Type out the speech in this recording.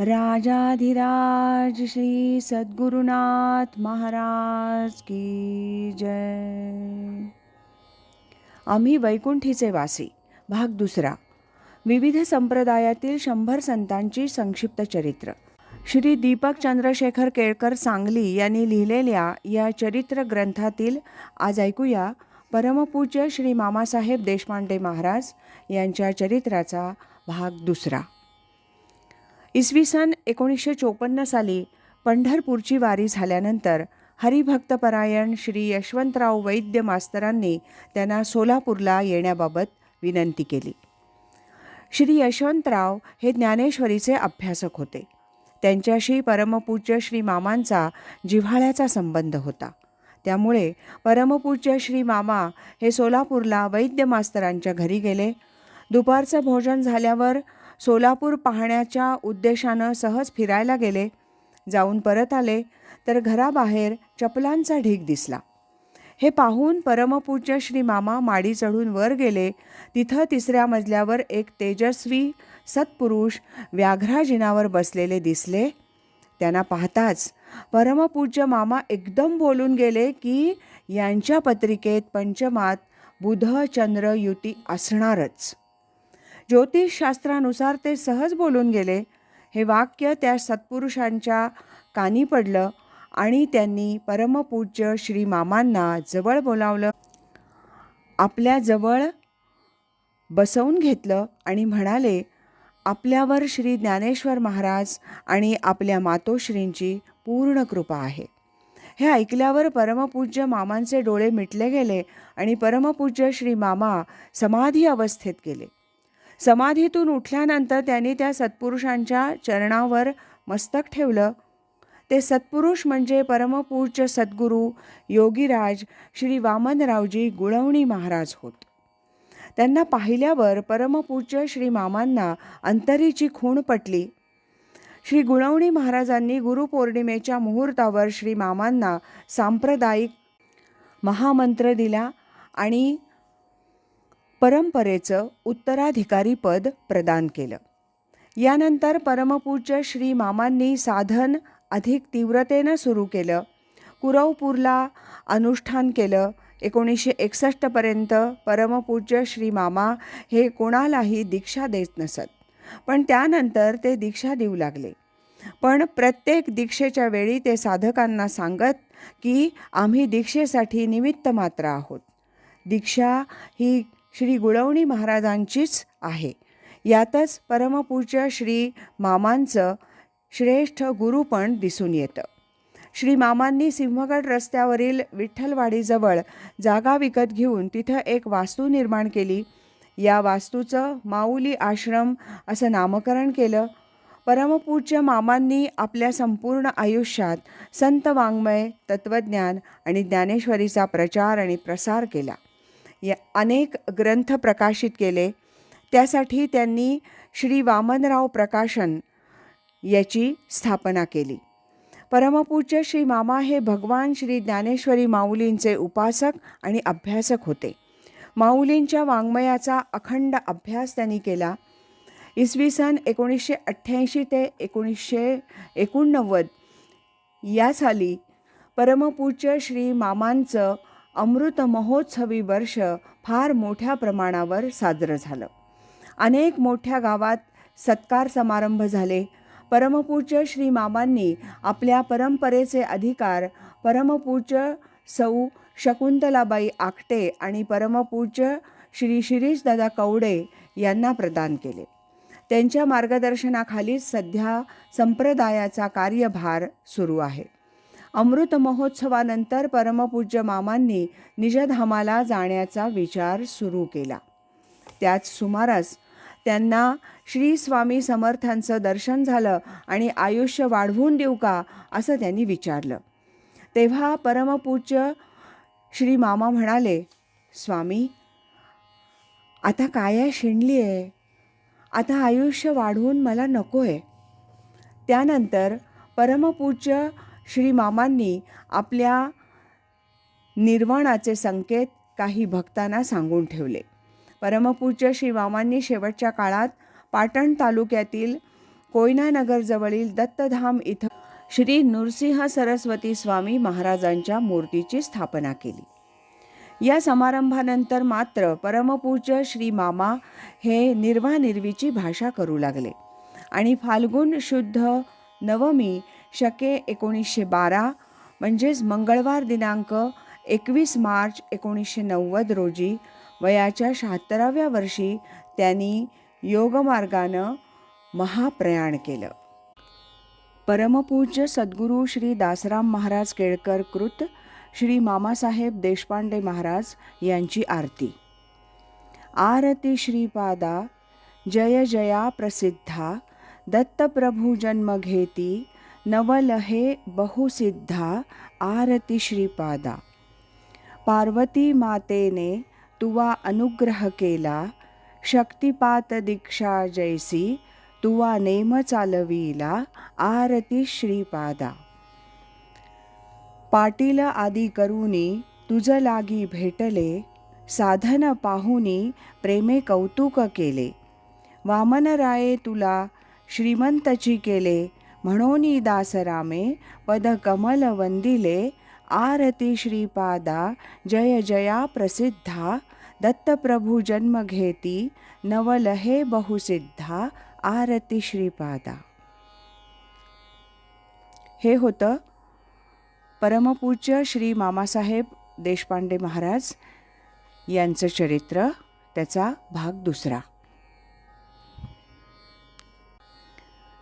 राजाधिराज श्री सद्गुरुनाथ महाराज की जय. आम्ही वैकुंठीचे वासी भाग दुसरा. विविध संप्रदायातील शंभर संतांची संक्षिप्त चरित्र. श्री दीपक चंद्रशेखर केळकर सांगली यांनी लिहिलेल्या या चरित्र ग्रंथातील आज ऐकूया परमपूज्य श्री मामासाहेब देशपांडे महाराज यांच्या चरित्राचा भाग दुसरा. इसवी सन एकोणीसशे चोपन्न साली पंढरपूरची वारी झाल्यानंतर हरिभक्तपरायण श्री यशवंतराव वैद्य मास्तरांनी त्यांना सोलापूरला येण्याबाबत विनंती केली. श्री यशवंतराव हे ज्ञानेश्वरीचे अभ्यासक होते. त्यांच्याशी परमपूज्य श्री मामांचा जिव्हाळ्याचा संबंध होता. त्यामुळे परमपूज्य श्री मामा हे सोलापूरला वैद्य मास्तरांच्या घरी गेले. दुपारचं भोजन झाल्यावर सोलापूर पाहण्याच्या उद्देशानं सहज फिरायला गेले. जाऊन परत आले तर घराबाहेर चपलांचा ढीग दिसला. हे पाहून परमपूज्य श्री मामा माडी चढून वर गेले. तिथं तिसऱ्या मजल्यावर एक तेजस्वी सत्पुरुष व्याघ्राजिनावर बसलेले दिसले. त्यांना पाहताच परमपूज्य मामा एकदम बोलून गेले की यांच्या पत्रिकेत पंचमात बुध चंद्र युती असणारच. ज्योतिषशास्त्रानुसार ते सहज बोलून गेले. हे वाक्य त्या सत्पुरुषांच्या कानी पडलं आणि त्यांनी परमपूज्य श्री मामांना जवळ बोलावलं. आपल्याजवळ बसवून घेतलं आणि म्हणाले आपल्यावर श्री ज्ञानेश्वर महाराज आणि आपल्या मातोश्रींची पूर्ण कृपा आहे. हे ऐकल्यावर परमपूज्य मामांचे डोळे मिटले गेले आणि परमपूज्य श्री मामा समाधी अवस्थेत गेले. समाधीतून उठल्यानंतर त्यांनी त्या सत्पुरुषांच्या चरणावर मस्तक ठेवलं. ते सत्पुरुष म्हणजे परमपूज्य सद्गुरू योगीराज श्री वामनरावजी गुळवणी महाराज होत. त्यांना पाहिल्यावर परमपूज्य श्री मामांना अंतरीची खूण पटली. श्री गुळवणी महाराजांनी गुरुपौर्णिमेच्या मुहूर्तावर श्री मामांना सांप्रदायिक महामंत्र दिला आणि परंपरेचं उत्तराधिकारी पद प्रदान केलं. यानंतर परमपूज्य श्री मामांनी साधन अधिक तीव्रतेनं सुरू केलं. कुरवपूरला अनुष्ठान केलं. एकोणीसशे एकसष्टपर्यंत परमपूज्य श्री मामा हे कोणालाही दीक्षा देत नसत. पण त्यानंतर ते दीक्षा देऊ लागले. पण प्रत्येक दीक्षेच्या वेळी ते साधकांना सांगत की आम्ही दीक्षेसाठी निमित्त मात्र आहोत. दीक्षा ही श्री गुळवणी महाराजांचीच आहे. यातच परमपूज्य श्री मामांचं श्रेष्ठ गुरुपण दिसून येतं. श्री मामांनी सिंहगड रस्त्यावरील विठ्ठलवाडीजवळ जागा विकत घेऊन तिथं एक वास्तू निर्माण केली. या वास्तूचं माऊली आश्रम असं नामकरण केलं. परमपूज्य मामांनी आपल्या संपूर्ण आयुष्यात संत वाङ्मय तत्त्वज्ञान आणि ज्ञानेश्वरीचा प्रचार आणि प्रसार केला. या अनेक ग्रंथ प्रकाशित केले. त्यासाठी त्यांनी श्री वामनराव प्रकाशन याची स्थापना केली. परमपूज्य श्री मामा हे भगवान श्री ज्ञानेश्वरी माऊलींचे उपासक आणि अभ्यासक होते. माऊलींच्या वाङ्मयाचा अखंड अभ्यास त्यांनी केला. इसवी सन एकोणीसशे अठ्ठ्याऐंशी ते एकोणीसशे एकोणनव्वद या साली परमपूज्य श्री मामांचं अमृत महोत्सवी वर्ष फार मोठ्या प्रमाणावर साजरं झालं. अनेक मोठ्या गावात सत्कार समारंभ झाले. परमपूज्य श्री मामांनी आपल्या परंपरेचे अधिकार परमपूज्य सौ शकुंतलाबाई आकटे आणि परमपूज्य श्री शिरीषदादा कवडे यांना प्रदान केले. त्यांच्या मार्गदर्शनाखाली सध्या संप्रदायाचा कार्यभार सुरू आहे. अमृत महोत्सवानंतर परमपूज्य मामांनी निजधामाला जाण्याचा विचार सुरू केला. त्याच सुमारास त्यांना श्री स्वामी समर्थांचं दर्शन झालं आणि आयुष्य वाढवून देऊ का असं त्यांनी विचारलं. तेव्हा परमपूज्य श्री मामा म्हणाले स्वामी आता काया शिणली आहे आता आयुष्य वाढवून मला नको आहे त्यानंतर परमपूज्य श्री मामांनी आपल्या निर्वाणाचे संकेत काही भक्तांना सांगून ठेवले. परमपूज्य श्री मामांनी शेवटच्या काळात पाटण तालुक्यातील कोयनानगरजवळील दत्तधाम इथं श्री नृसिंह सरस्वती स्वामी महाराजांच्या मूर्तीची स्थापना केली. या समारंभानंतर मात्र परमपूज्य श्री मामा हे निर्वानिर्वीची भाषा करू लागले आणि फाल्गुन शुद्ध नवमी शके एकोणीसशे बारा म्हणजेच मंगळवार दिनांक एकवीस मार्च एकोणीसशे नव्वद रोजी वयाच्या शहात्तराव्या वर्षी त्यांनी योगमार्गानं महाप्रयाण केलं. परमपूज्य सद्गुरू श्री दासराम महाराज केळकर कृत श्री मामासाहेब देशपांडे महाराज यांची आरती. आरती श्रीपादा जय जया प्रसिद्धा दत्तप्रभू जन्म घेती नवलहे बहुसिद्धा आरती श्रीपादा। पार्वती मातेने तुवा अनुग्रह केला शक्तिपात दीक्षा जैसी तुवा नेम चालविला आरती श्रीपादा। पाटील आदी करुनी तुझ लागी भेटले साधन पाहुनी प्रेमे कौतुक केले। वामनराये तुला श्रीमंतची केले म्हणून दासरामे पद कमल वंदिले आरती श्रीपादा जय जया प्रसिद्धा दत्तप्रभू जन्म घेती नवलहे बहुसिद्धा आरती श्रीपादा. हे होतं परमपूज्य श्री मामासाहेब देशपांडे महाराज यांचं चरित्र त्याचा भाग दुसरा.